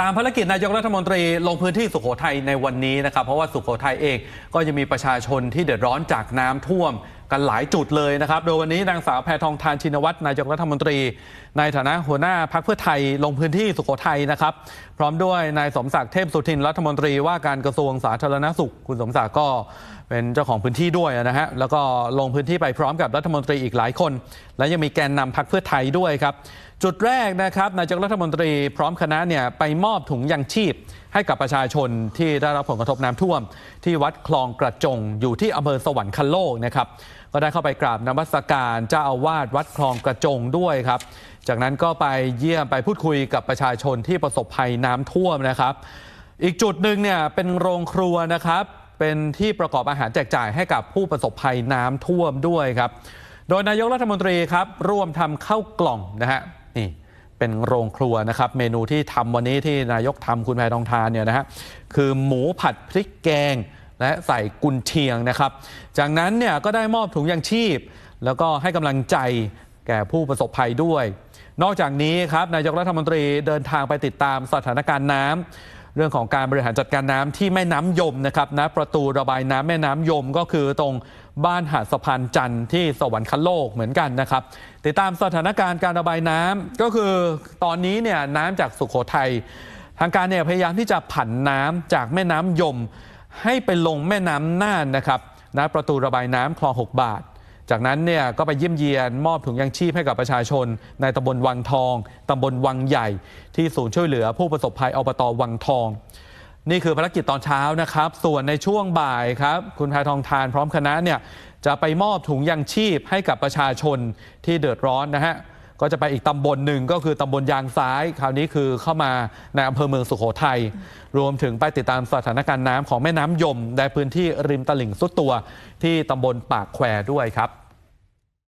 ตามภารกิจนายกรัฐมนตรีลงพื้นที่สุโขทัยในวันนี้นะครับ เพราะว่าสุโขทัยเองก็จะมีประชาชนที่เดือดร้อนจากน้ำท่วมกันหลายจุดเลยนะครับ โดยวันนี้นางสาวแพทองทานชินวัตรนายกรัฐมนตรี ในฐานะหัวหน้าพักเพื่อไทยลงพื้นที่สุโขทัยนะครับ พร้อมด้วยนายสมศักดิ์เทพสุทินรัฐมนตรีว่าการกระทรวงสาธารณสุข คุณสมศักดิ์ก็เป็นเจ้าของพื้นที่ด้วยนะฮะแล้วก็ลงพื้นที่ไปพร้อมกับรัฐมนตรีอีกหลายคน และยังมีแกนนำพักเพื่อไทยด้วยครับ จุดแรกนะครับนายกรัฐมนตรีพร้อมคณะเนี่ยไปมอบถุงยังชีพ ให้กับประชาชนที่ได้รับผลกระทบน้ำท่วม ที่วัดคลองกระจง อยู่ที่อำเภอสวรรคโลกนะครับก็ได้เข้าไปกราบนมัสการเจ้าอาวาสวัดคลองกระจงด้วยครับ จากนั้นก็ไปเยี่ยมไปพูดคุยกับประชาชนที่ประสบภัยน้ำท่วมนะครับ อีกจุดหนึ่งเนี่ยเป็นโรงครัวนะครับ เป็นที่ประกอบอาหารแจกจ่ายให้กับผู้ประสบภัยน้ำท่วมด้วยครับ โดยนายกรัฐมนตรีครับร่วมทำข้าวกล่องนะฮะ นี่เป็นโรงครัวนะครับ เมนูที่ทำวันนี้ที่นายกทำคุณแพทองทานเนี่ยนะฮะคือหมูผัดพริกแกง และใส่กุนเชียงนะครับ จากนั้นเนี่ยก็ได้มอบถุงยางชีพ แล้วก็ให้กำลังใจแก่ผู้ประสบภัยด้วย นอกจากนี้ครับนายกรัฐมนตรีเดินทางไปติดตามสถานการณ์น้ำเรื่องของการบริหารจัดการน้ำที่แม่น้ำยมนะครับณประตูระบายน้ำแม่น้ำยมก็คือตรงบ้านหาดสะพานจันทร์ที่สวรรคโลกเหมือนกันนะครับ ติดตามสถานการณ์การระบายน้ำก็คือตอนนี้เนี่ยน้ำจากสุโขทัยทางการเนี่ยพยายามที่จะผันน้ำจากแม่น้ำยม ให้ไปลงแม่น้ำน่านนะครับณประตูระบายน้ำคลอง6บาท จากนั้นเนี่ยก็ไปเยี่ยมเยียนมอบถุงยังชีพให้กับประชาชน ในตำบลวังทองตำบลวังใหญ่ ที่ศูนย์ช่วยเหลือผู้ประสบภัยอบตวังทอง นี่คือภารกิจตอนเช้านะครับ ส่วนในช่วงบ่ายครับคุณแพทองทานพร้อมคณะเนี่ย จะไปมอบถุงยังชีพให้กับประชาชนที่เดือดร้อนนะฮะก็จะไปอีกตำบลหนึ่งก็คือตำบลยางซ้าย คราวนี้คือเข้ามาในอำเภอเมืองสุโขทัยรวมถึงไปติดตามสถานการณ์น้ำของแม่น้ำยมในพื้นที่ริมตลิ่งสุดตัว ที่ตำบลปากแควด้วยครับ